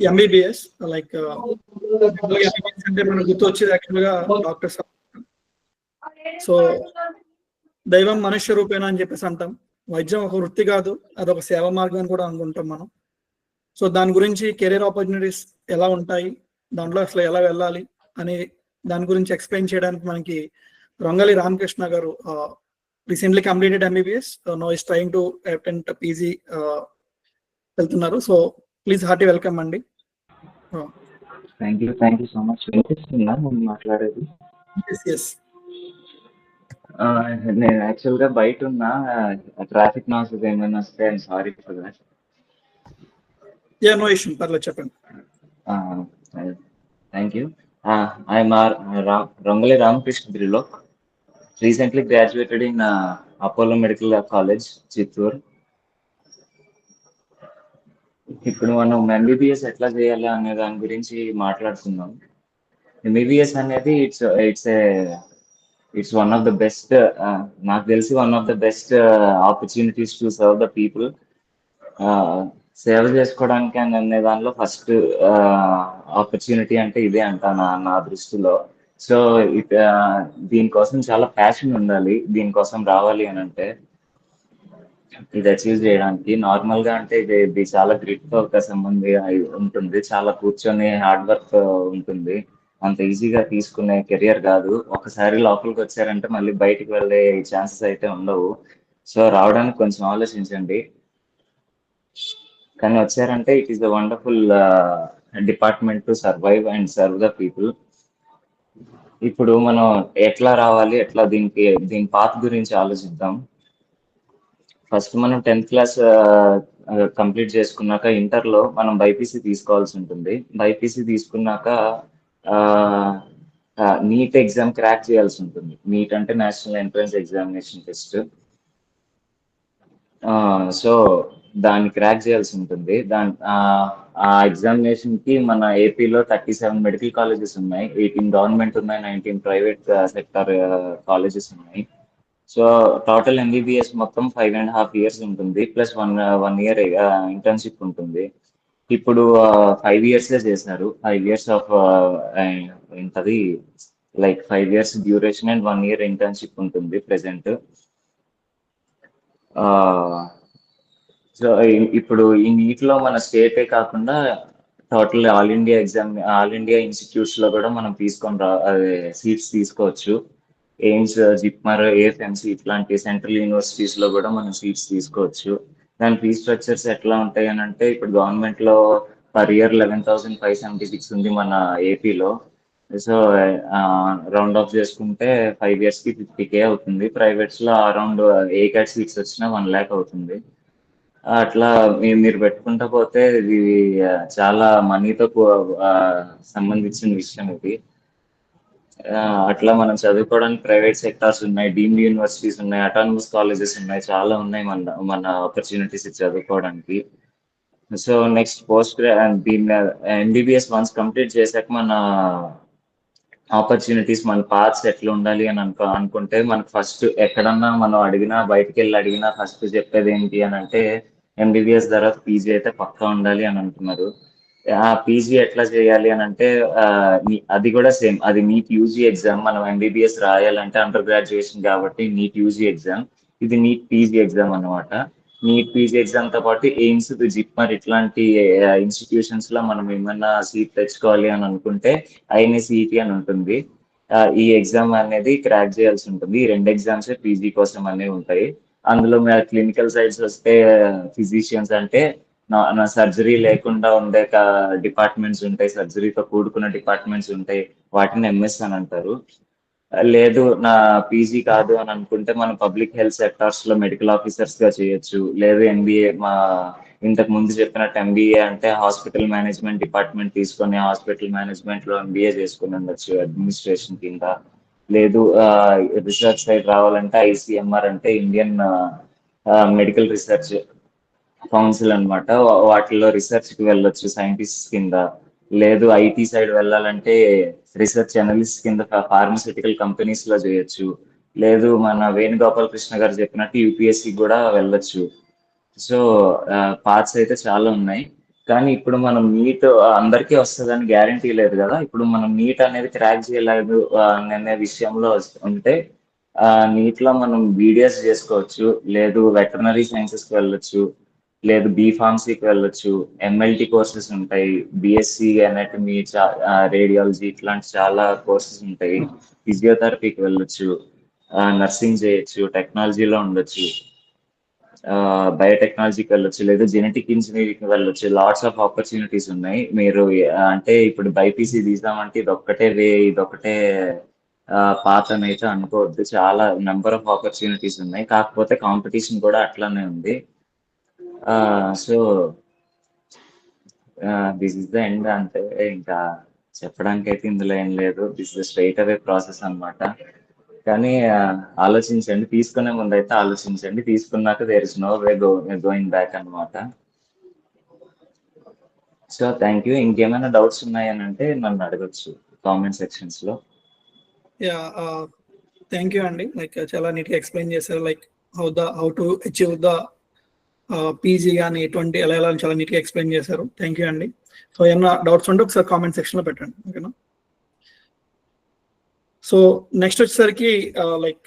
MBBS like అంటే మనకు గుర్తు వచ్చేది యాక్చువల్గా డాక్టర్స్ సో దైవం మనుష్య రూపేణ అని చెప్పేసి అంటాం. వైద్యం ఒక వృత్తి కాదు అదొక సేవ మార్గం అని కూడా అనుకుంటాం మనం. సో దాని గురించి కెరీర్ ఆపర్చునిటీస్ ఎలా ఉంటాయి దాంట్లో అసలు ఎలా వెళ్ళాలి అని దాని గురించి ఎక్స్ప్లెయిన్ చేయడానికి మనకి Rongali Ramakrishna garu recently completed MBBS no is trying to attend PG వెళ్తున్నారు. సో ప్లీజ్ హార్టీ వెల్కమ్ అండి. Thank you thank you so much వినిపిస్తుందా నేను మాట్లాడేది. నేను యాక్చువల్గా బయట ఉన్నా. ట్రాఫిక్ నాయిస్ ఏమైనా వస్తే I'm sorry for that yeah no issue పర్లేదు చెప్పండి. Thank you I'm R Rangali Ramakrishna Trilok recently graduated in Apollo medical college Chittoor ఇప్పుడు మనం ఎంబీబీఎస్ ఎట్లా చేయాలి అనే దాని గురించి మాట్లాడుకుందాం. ఎంబీబీఎస్ అనేది it's it's a it's one of the best నాకు తెలిసి one of the best opportunities to serve the people సేవ చేసుకోవడానికి అని అనే దానిలో ఫస్ట్ ఆపర్చునిటీ uh, అంటే ఇదే అంట నా నా దృష్టిలో. సో ఇట్ uh, దీనికోసం చాలా ప్యాషన్ ఉండాలి దీనికోసం రావాలి అని అంటే. ఇది అచీవ్ చేయడానికి. నార్మల్గా అంటే ఇది ఇది చాలా గ్రిట్తో సంబంధి ఉంటుంది. చాలా కూర్చొని హార్డ్ వర్క్ ఉంటుంది. అంత ఈజీగా తీసుకునే కెరియర్ కాదు. ఒకసారి లోపలికి వచ్చారంటే మళ్ళీ బయటికి వెళ్ళే ఛాన్సెస్ అయితే ఉండవు. సో రావడానికి కొంచెం ఆలోచించండి. కానీ వచ్చారంటే it is the wonderful department to survive and serve the people ఇప్పుడు మనం ఎట్లా రావాలి ఎట్లా దీనికి దీని పాత్ గురించి ఆలోచిద్దాం. ఫస్ట్ మనం టెన్త్ క్లాస్ కంప్లీట్ చేసుకున్నాక ఇంటర్లో మనం బైపీసీ తీసుకోవాల్సి ఉంటుంది. బైపీసీ తీసుకున్నాక నీట్ ఎగ్జామ్ క్రాక్ చేయాల్సి ఉంటుంది. నీట్ అంటే national entrance examination test. So దాన్ని క్రాక్ చేయాల్సి ఉంటుంది. దాని ఆ ఎగ్జామినేషన్కి మన ఏపీలో థర్టీ సెవెన్ మెడికల్ కాలేజెస్ ఉన్నాయి. ఎయిటీన్ గవర్నమెంట్ ఉన్నాయి నైన్టీన్ ప్రైవేట్ సెక్టర్ కాలేజెస్ ఉన్నాయి. సో టోటల్ ఎంబీబీఎస్ మొత్తం ఫైవ్ అండ్ హాఫ్ ఇయర్స్ ఉంటుంది. Plus one one year internship ఉంటుంది. ఇప్పుడు uh, ఫైవ్ ఇయర్స్ చేశారు. ఫైవ్ ఇయర్స్ ఆఫ్ ఏంటది? Like five years duration and one year internship ఉంటుంది present so uh, ఇప్పుడు ఈ నీట్లో మన స్టేటే కాకుండా total all India exam all India ఇన్స్టిట్యూట్స్లో కూడా మనం తీసుకొని రా సీట్స్ తీసుకోవచ్చు. ఎయిమ్స్ జిప్మర్ ఏఎఫ్ఎంసి ఇట్లాంటి సెంట్రల్ యూనివర్సిటీస్లో కూడా మనం సీట్స్ తీసుకోవచ్చు. దాని ఫీ స్ట్రక్చర్స్ ఎట్లా ఉంటాయి అని అంటే ఇప్పుడు గవర్నమెంట్లో per year eleven thousand five seventy six ఉంది మన ఏపీలో సో రౌండ్ ఆఫ్ చేసుకుంటే ఫైవ్ ఇయర్స్కి ఫిఫ్టీ కే అవుతుంది. ప్రైవేట్స్లో అరౌండ్ ఏ క్యాట్ సీట్స్ వచ్చినా వన్ ల్యాక్ అవుతుంది. అట్లా మీరు పెట్టుకుంటా పోతే ఇది చాలా మనీతో సంబంధించిన విషయం ఇది. అట్లా మనం చదువుకోవడానికి ప్రైవేట్ సెక్టార్స్ ఉన్నాయి డీమ్డ్ యూనివర్సిటీస్ ఉన్నాయి అటానమస్ కాలేజెస్ ఉన్నాయి చాలా ఉన్నాయి మన మన ఆపర్చునిటీస్ చదువుకోవడానికి. సో నెక్స్ట్ పోస్ట్ దీని ఎంబీబీఎస్ వన్స్ కంప్లీట్ చేశాక మన ఆపర్చునిటీస్ మన పార్ట్స్ ఎట్లా ఉండాలి అని అనుకో అనుకుంటే మనకు ఫస్ట్ ఎక్కడన్నా మనం అడిగినా బయటకు వెళ్ళి అడిగినా ఫస్ట్ చెప్పేది ఏంటి అని అంటే ఎంబీబీఎస్ తర్వాత పీజీ అయితే పక్కా ఉండాలి అని అంటున్నారు. ఆ పీజీ ఎట్లా చేయాలి అని అంటే అది కూడా సేమ్. అది నీట్ యూజీ ఎగ్జామ్. మనం ఎంబీబీఎస్ రాయాలంటే అండర్ గ్రాడ్యుయేషన్ కాబట్టి నీట్ యూజీ ఎగ్జామ్. ఇది నీట్ పీజీ ఎగ్జామ్ అనమాట నీట్ పీజీ ఎగ్జామ్తో పాటు ఎయిమ్స్ జిప్మర్ ఇట్లాంటి ఇన్స్టిట్యూషన్స్లో మనం ఏమన్నా సీట్ తెచ్చుకోవాలి అని అనుకుంటే ఐఎన్ఎస్ఈటి అని ఉంటుంది. ఈ ఎగ్జామ్ అనేది క్రాక్ చేయాల్సి ఉంటుంది. ఈ రెండు ఎగ్జామ్స్ పీజీ కోసం అనేవి ఉంటాయి. అందులో క్లినికల్ సైడ్స్ వస్తే ఫిజిషియన్స్ అంటే నా సర్జరీ లేకుండా ఉండే డిపార్ట్మెంట్స్ ఉంటాయి సర్జరీతో కూడుకున్న డిపార్ట్మెంట్స్ ఉంటాయి వాటిని ఎంఎస్ అని అంటారు. లేదు నా పీజీ కాదు అని అనుకుంటే మనం పబ్లిక్ హెల్త్ సెక్టార్స్లో మెడికల్ ఆఫీసర్స్గా చేయొచ్చు. లేదు ఎంబీఏ మా ఇంతకు ముందు చెప్పినట్టు ఎంబీఏ అంటే హాస్పిటల్ మేనేజ్మెంట్ డిపార్ట్మెంట్ తీసుకొని హాస్పిటల్ మేనేజ్మెంట్లో ఎంబీఏ చేసుకుని ఉండొచ్చు అడ్మినిస్ట్రేషన్ కింద. లేదు రీసెర్చ్ సైడ్ రావాలంటే ఐసీఎంఆర్ అంటే ఇండియన్ మెడికల్ రీసెర్చ్ కౌన్సిల్ అనమాట వాటిల్లో రీసెర్చ్కి వెళ్ళొచ్చు సైంటిస్ట్ కింద. లేదు ఐటీ సైడ్ వెళ్ళాలంటే రీసెర్చ్ అనలిస్ట్ కింద ఫార్మస్యూటికల్ కంపెనీస్లో చేయొచ్చు. లేదు మన వేణుగోపాల్ కృష్ణ గారు చెప్పినట్టు యూపీఎస్సి కూడా వెళ్ళొచ్చు. సో పార్ట్స్ అయితే చాలా ఉన్నాయి. కానీ ఇప్పుడు మనం నీట్ అందరికీ వస్తుందని గ్యారంటీ లేదు కదా. ఇప్పుడు మనం నీట్ అనేది క్రాక్ చేయలేదు అనే విషయంలో ఉంటే నీట్లో మనం బీడిఎస్ చేసుకోవచ్చు. లేదు వెటర్నరీ సైన్సెస్కి వెళ్ళొచ్చు. లేదు బీ ఫార్మసీకి వెళ్ళొచ్చు. ఎంఎల్టీ కోర్సెస్ ఉంటాయి. బిఎస్సి అనటమీ రేడియాలజీ ఇట్లాంటి చాలా కోర్సెస్ ఉంటాయి. ఫిజియోథెరపీకి వెళ్ళొచ్చు. నర్సింగ్ చేయొచ్చు. టెక్నాలజీలో ఉండొచ్చు. బయోటెక్నాలజీకి వెళ్ళొచ్చు. లేదా జెనెటిక్ ఇంజనీరింగ్ వెళ్ళొచ్చు. లాట్స్ ఆఫ్ ఆపర్చునిటీస్ ఉన్నాయి. మీరు అంటే ఇప్పుడు బైపీసీ తీసామంటే ఇది ఒక్కటే వే ఇది ఒకటే పాత అని అయితే అనుకోవద్దు. చాలా నెంబర్ ఆఫ్ ఆపర్చునిటీస్ ఉన్నాయి. కాకపోతే కాంపిటీషన్ కూడా అట్లానే ఉంది. So this is the end అంటే ఇంకా చెప్పడానికి అయితే ఇందులో ఏం లేదు. This the straight away process అన్నమాట. కానీ ఆలోచించండి. తీసుకునే ముందు అయితే ఆలోచించండి. తీసుకున్నాక there is no way go going back అన్నమాట. సో థ్యాంక్ యూ ఇంకేమైనా డౌట్స్ ఉన్నాయని అంటే నన్ను అడగచ్చు కామెంట్ సెక్షన్స్లో. యా థ్యాంక్ యూ అండి. లైక్ చాలా నీట్గా ఎక్స్ప్లెయిన్ చేశారు. Like how the how to achieve the PG కానీ ఎటువంటి ఎలా ఎలా చాలా నీట్గా ఎక్స్ప్లెయిన్ చేశారు. థ్యాంక్ యూ అండి. సో ఏమన్నా డౌట్స్ ఉంటే ఒకసారి కామెంట్ సెక్షన్లో పెట్టండి. ఓకేనా సో నెక్స్ట్ వచ్చేసరికి లైక్